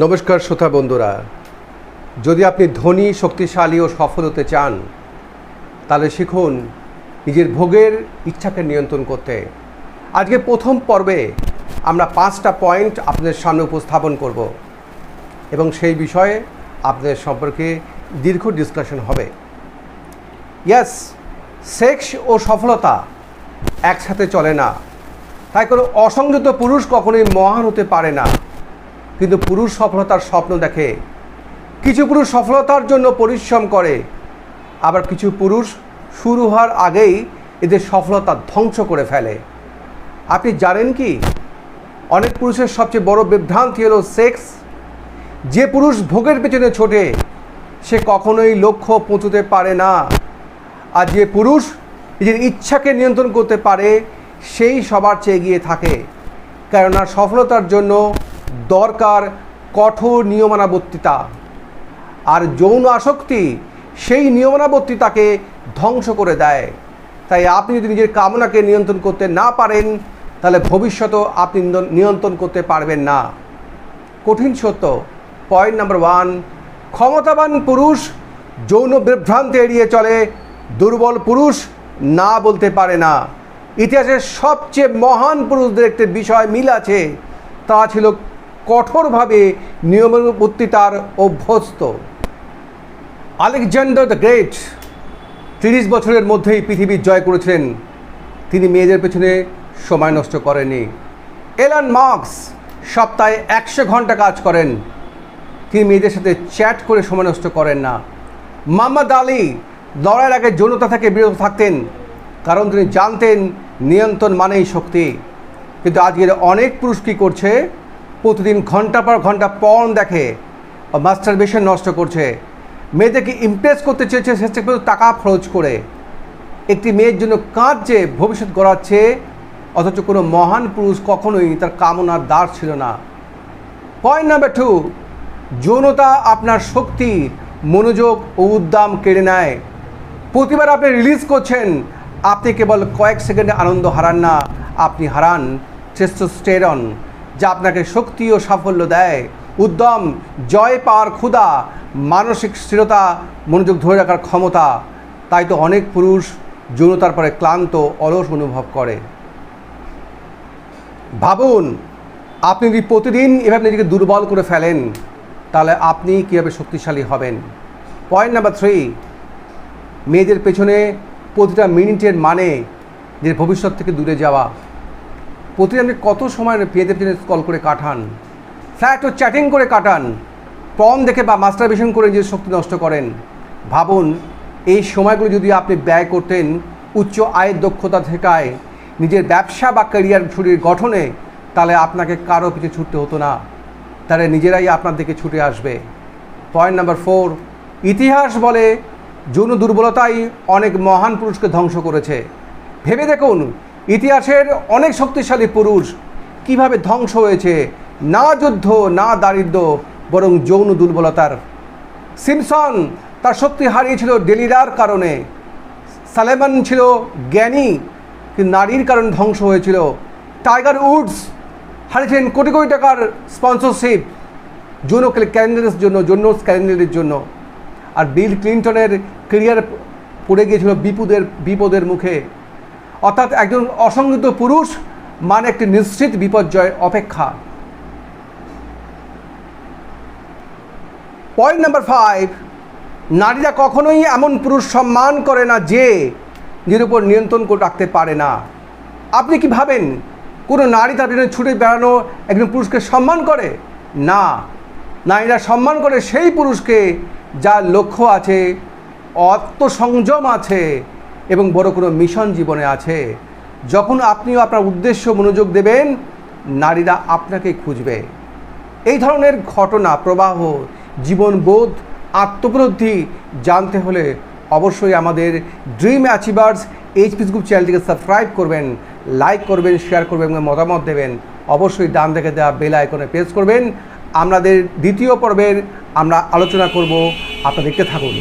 নমস্কার শ্রোতা বন্ধুরা। যদি আপনি ধনী, শক্তিশালী ও সফল হতে চান, তাহলে শিখুন নিজের ভোগের ইচ্ছাকে নিয়ন্ত্রণ করতে। আজকে প্রথম পর্বে আমরা পাঁচটা পয়েন্ট আপনাদের সামনে উপস্থাপন করব এবং সেই বিষয়ে আপনাদের সম্পর্কে দীর্ঘ ডিসকাশন হবে। ইয়াস সেক্স ও সফলতা একসাথে চলে না। তাই কোনো অসংযত পুরুষ কখনোই মহান হতে পারে না। কিন্তু পুরুষ সফলতার স্বপ্ন দেখে। কিছু পুরুষ সফলতার জন্য পরিশ্রম করে, আবার কিছু পুরুষ শুরু হওয়ার আগেই এদের সফলতা ধ্বংস করে ফেলে। আপনি জানেন কি? অনেক পুরুষের সবচেয়ে বড় বিভ্রান্তি হলো সেক্স। যে পুরুষ ভোগের পেছনে ছোটে, সে কখনোই লক্ষ্য পৌঁছতে পারে না। আর যে পুরুষ নিজের ইচ্ছাকে নিয়ন্ত্রণ করতে পারে, সেই সবার চেয়ে এগিয়ে থাকে। কেননা সফলতার জন্য দরকার কঠোর নিয়মানাবর্তিতা। আর যৌন আসক্তি সেই নিয়মানাবর্তিতাকে ধ্বংস করে দেয়। তাই আপনি যদি নিজের কামনাকে নিয়ন্ত্রণ করতে না পারেন, তাহলে ভবিষ্যতেও আপনি নিয়ন্ত্রণ করতে পারবেন না। কঠিন সত্য। পয়েন্ট নাম্বার ওয়ান, ক্ষমতাবান পুরুষ যৌন বিভ্রান্তি এড়িয়ে চলে, দুর্বল পুরুষ না বলতে পারে না। ইতিহাসের সবচেয়ে মহান পুরুষদের একটি বিষয় মিল আছে, তা ছিল কঠোরভাবে নিয়মানুবর্তিতার অভ্যস্ত। আলেকজান্ডার দ্য গ্রেট তিরিশ বছরের মধ্যেই পৃথিবী জয় করেছিলেন। তিনি মেয়েদের পেছনে সময় নষ্ট করেনি এলান মার্কস সপ্তাহে একশো ঘণ্টা কাজ করেন। তিনি মেয়েদের সাথে চ্যাট করে সময় নষ্ট করেন না। মোহাম্মদ আলী লড়াইয়ের আগে যৌনতা থেকে বিরত থাকতেন, কারণ তিনি জানতেন নিয়ন্ত্রণ মানেই শক্তি। কিন্তু আজকের অনেক পুরুষ কী করছে প্রতিদিন ঘণ্টা পর ঘণ্টা পর্ন দেখে মাস্টার বেশন নষ্ট করছে। মেয়েদেরকে ইমপ্রেস করতে চেয়েছে, সে টাকা খরচ করে। একটি মেয়ের জন্য কাঁদছে ভবিষ্যৎ গড়াচ্ছে, অথচ কোনো মহান পুরুষ কখনোই তার কামনার দ্বার ছিল না। পয়েন্ট নাম্বার টু যৌনতা আপনার শক্তি, মনোযোগ ও উদ্দাম কেড়ে নেয়। প্রতিবার আপনি রিলিজ করছেন, আপনি কেবল কয়েক সেকেন্ডে আনন্দ হারান না, আপনি হারান টেস্টোস্টেরন যা আপনাকে শক্তি ও সাফল্য দেয়। উদ্যম, জয় পাওয়ার ক্ষুধা, মানসিক স্থিরতা, মনোযোগ ধরে রাখার ক্ষমতা। তাই তো অনেক পুরুষ যৌনতার পরে ক্লান্ত, অলস অনুভব করে। ভাবুন, আপনি যদি প্রতিদিন এভাবে নিজেকে দুর্বল করে ফেলেন, তাহলে আপনি কীভাবে শক্তিশালী হবেন? পয়েন্ট নাম্বার থ্রি, মেয়েদের পেছনে প্রতিটা মিনিটের মানে যে ভবিষ্যৎ থেকে দূরে যাওয়া। প্রতিদিন আপনি কত সময় মেয়েদের পেছনে কল করে কাটান? ফ্ল্যাট ও চ্যাটিং করে কাটান। পণ দেখে বা মাস্টারবেশন করে নিজের শক্তি নষ্ট করেন। ভাবুন, এই সময়গুলো যদি আপনি ব্যয় করতেন, উচ্চ আয়ের দক্ষতা থেকায় নিজের ব্যবসা বা ক্যারিয়ার ছুটির গঠনে, তাহলে আপনাকে কারও পিছু ছুটতে হতো না। তাহলে নিজেরাই আপনার দিকে ছুটে আসবে। পয়েন্ট নাম্বার ফোর ইতিহাস বলে যৌন দুর্বলতাই অনেক মহান পুরুষকে ধ্বংস করেছে। ভেবে দেখুন ইতিহাসের অনেক শক্তিশালী পুরুষ কীভাবে ধ্বংস হয়েছে, না যুদ্ধ, না দারিদ্র, বরং যৌন দুর্বলতার। সিমসন তার শক্তি হারিয়েছিল ডেলিরার কারণে। সালেমান ছিল জ্ঞানী, কিন্তু নারীর কারণে ধ্বংস হয়েছিল। টাইগার উডস হারিয়েছিলেন কোটি কোটি টাকার স্পন্সরশিপ, যৌন ক্যালেন্ডারের জন্য জন্য ক্যালেন্ডারের জন্য। আর বিল ক্লিন্টনের কেরিয়ার পড়ে গিয়েছিল বিপদের বিপদের মুখে। অর্থাৎ একজন অসংযত পুরুষ মানে একটি নিশ্চিত বিপর্যয় অপেক্ষা। পয়েন্ট নাম্বার ফাইভ নারীরা কখনোই এমন পুরুষ সম্মান করে না যে, নিজের উপর নিয়ন্ত্রণ করে রাখতে পারে না। আপনি কি ভাবেন, কোনো নারী তার পিছনে ছুটে বেড়ানো একজন পুরুষকে সম্মান করে? না। নারীরা সম্মান করে সেই পুরুষকে যার লক্ষ্য আছে আত্মসংযম আছে এবং বড় কোনো মিশন জীবনে আছে, যখন আপনিও আপনার উদ্দেশ্য মনোযোগ দেবেন, নারীরা আপনাকে খুঁজবে। এই ধরনের ঘটনা, প্রবাহ, জীবনবোধ আত্মপ্রবৃদ্ধি জানতে হলে অবশ্যই আমাদের ড্রিম অ্যাচিভার্স এইচপিস গ্রুপ চ্যানেলটিকে সাবস্ক্রাইব করবেন, লাইক করবেন, শেয়ার করবেন এবং মতামত দেবেন। অবশ্যই ডান দেখে দেওয়া বেল আইকনে প্রেস করবেন। আমাদের দ্বিতীয় পর্বের আমরা আলোচনা করব আপনাদেরকে থাকুন।